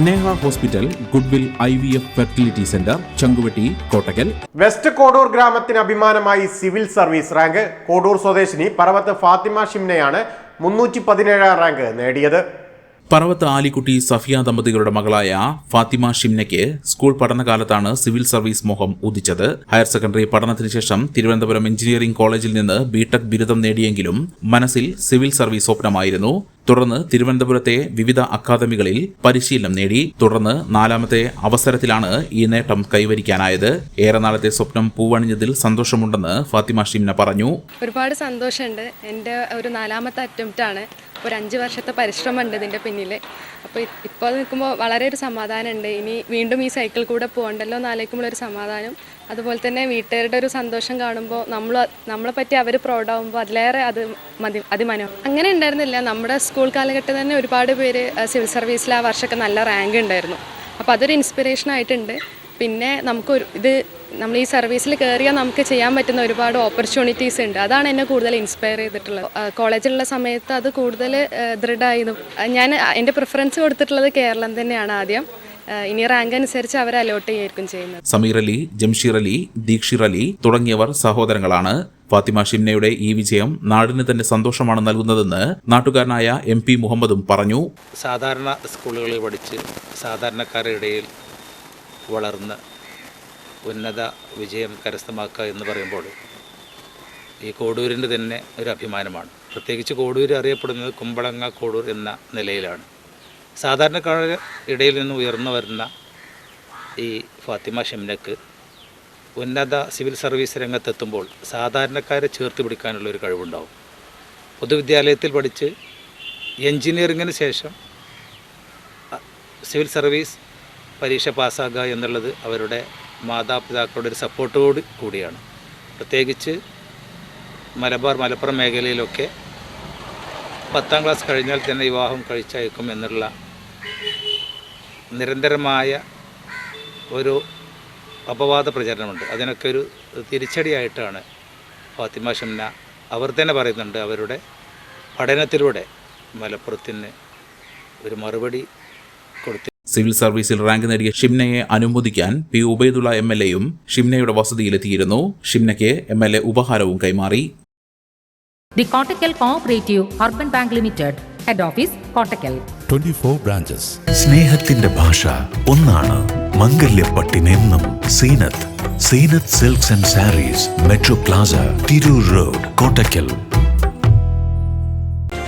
Sneha hospital goodwill I V F fertility centre Changuvetty Kottakkal. West Kodur ഗ്രാമത്തിന് അഭിമാനമായി civil service rank. Kodur സ്വദേശിനി പറവത്ത് ഫാത്തിമ ഷിംനയാണ് മുന്നൂറ്റി പതിനേഴാം റാങ്ക് നേടിയത്. പറവത്ത് ആലിക്കുട്ടി സഫിയ ദമ്പതികളുടെ മകളായ ഫാത്തിമ ഷിംനയ്ക്ക് സ്കൂൾ പഠനകാലത്താണ് സിവിൽ സർവീസ് മോഹം ഉദിച്ചത്. ഹയർ സെക്കൻഡറി പഠനത്തിന് ശേഷം തിരുവനന്തപുരം എഞ്ചിനീയറിംഗ് കോളേജിൽ നിന്ന് ബിടെക് ബിരുദം നേടിയെങ്കിലും മനസ്സിൽ സിവിൽ സർവീസ് സ്വപ്നമായിരുന്നു. തുടർന്ന് തിരുവനന്തപുരത്തെ വിവിധ അക്കാദമികളിൽ പരിശീലനം നേടി. തുടർന്ന് നാലാമത്തെ അവസരത്തിലാണ് ഈ നേട്ടം കൈവരിക്കാനായത്. ഏറെ നാളത്തെ സ്വപ്നം പൂവണിഞ്ഞതിൽ സന്തോഷമുണ്ടെന്ന് ഫാത്തിമ ഷിംന പറഞ്ഞു. ഒരുപാട് സന്തോഷമുണ്ട്. എന്റെ ഒരു നാലാമത്തെ അറ്റംപ്റ്റ് ആണ്. ഒരു അഞ്ച് വർഷത്തെ പരിശ്രമമുണ്ട് ഇതിന്റെ പിന്നിൽ അപ്പോൾ ഇപ്പോൾ നിൽക്കുമ്പോൾ വളരെ ഒരു സമാധാനമുണ്ട്. ഇനി വീണ്ടും ഈ സൈക്കിൾ കൂടെ പോകണ്ടല്ലോ എന്ന് ആലോചിക്കുമ്പോൾ ഒരു സമാധാനം. അതുപോലെ തന്നെ വീട്ടുകാരുടെ ഒരു സന്തോഷം കാണുമ്പോൾ നമ്മൾ നമ്മളെ പറ്റി അവർ പ്രൗഡാകുമ്പോൾ അതിലേറെ അത് മതി അതിമനോ അങ്ങനെ ഉണ്ടായിരുന്നില്ല. നമ്മുടെ സ്കൂൾ കാലഘട്ടത്തിൽ തന്നെ ഒരുപാട് പേര് സിവിൽ സർവീസിൽ ആ വർഷമൊക്കെ നല്ല റാങ്ക് ഉണ്ടായിരുന്നു. അപ്പോൾ അതൊരു ഇൻസ്പിറേഷൻ ആയിട്ടുണ്ട്. പിന്നെ നമുക്കൊരു ഇത് നമ്മൾ ഈ സർവീസിൽ കയറിയാൽ നമുക്ക് ചെയ്യാൻ പറ്റുന്ന ഒരുപാട് ഓപ്പർച്യൂണിറ്റീസ് ഉണ്ട്. അതാണ് എന്നെ കൂടുതൽ ഇൻസ്പയർ ചെയ്തിട്ടുള്ളത്. കോളേജിലുള്ള സമയത്ത് അത് കൂടുതൽ ദൃഢമായിരുന്നു. ഞാൻ എന്റെ പ്രിഫറൻസ് കൊടുത്തിട്ടുള്ളത് കേരളം തന്നെയാണ് ആദ്യം. ഇനി റാങ്ക് അനുസരിച്ച് അവർ അലോട്ട് ചെയ്യായിരിക്കും ചെയ്യുന്നത്. സമീർ അലി ജംഷീർ അലി ദീക്ഷിർ അലി തുടങ്ങിയവർ സഹോദരങ്ങളാണ്. ഫാത്തിമ ഷിംനയുടെ ഈ വിജയം നാടിന് തന്നെ സന്തോഷമാണ് നൽകുന്നതെന്ന് നാട്ടുകാരനായ എം പി മുഹമ്മദും പറഞ്ഞു. സാധാരണ സ്കൂളുകളിൽ പഠിച്ച് സാധാരണക്കാരുടെ ഇടയിൽ വളർന്ന് ഉന്നത വിജയം കരസ്ഥമാക്കുക എന്ന് പറയുമ്പോൾ ഈ കോടൂരിന്റെ തന്നെ ഒരു അഭിമാനമാണ്. പ്രത്യേകിച്ച് കോടൂർ അറിയപ്പെടുന്നത് കുമ്പളങ്ങ കോടൂർ എന്ന നിലയിലാണ്. സാധാരണക്കാരുടെ ഇടയിൽ നിന്ന് ഉയർന്നു വരുന്ന ഈ ഫാത്തിമ ഷംനക്ക് ഉന്നത സിവിൽ സർവീസ് രംഗത്തെത്തുമ്പോൾ സാധാരണക്കാരെ ചേർത്ത് പിടിക്കാനുള്ള ഒരു കഴിവുണ്ടാവും. പൊതുവിദ്യാലയത്തിൽ പഠിച്ച് എൻജിനീയറിങ്ങിന് ശേഷം സിവിൽ സർവീസ് പരീക്ഷ പാസ്സാകുക എന്നുള്ളത് അവരുടെ മാതാപിതാക്കളുടെ ഒരു സപ്പോർട്ടോട് കൂടിയാണ്. പ്രത്യേകിച്ച് മലബാർ മലപ്പുറം മേഖലയിലൊക്കെ പത്താം ക്ലാസ് കഴിഞ്ഞാൽ തന്നെ വിവാഹം കഴിച്ചയക്കും എന്നുള്ള നിരന്തരമായ ഒരു അപവാദ പ്രചരണമുണ്ട്. അതിനൊക്കെ ഒരു തിരിച്ചടിയായിട്ടാണ് ഫാത്തിമ ഷംന അവർ തന്നെ പറയുന്നുണ്ട് അവരുടെ പഠനത്തിലൂടെ മലപ്പുറത്തിന് ഒരു മറുപടി കൊടുത്തു സിവിൽ സർവീസിൽ റാങ്ക് നേടിയ ഷിംനയെ അനുമോദിക്കാൻ പി ഉബൈദുള്ള എം എൽ എയും ഷിംനയുടെ വസതിയിലെത്തിയിരുന്നു. ഷിംനയ്ക്ക് എം എൽ എ ഉപഹാരവും കൈമാറി. The Kottakkal Cooperative Urban bank limited head office Kottakkal. 24 branches. സ്നേഹത്തിന്റെ ഭാഷ ഒന്നാണ്. മംഗല്യപ്പട്ടിനെന്നും Zeenath. Zeenath silks and sarees metro plaza Tirur road Kottakkal.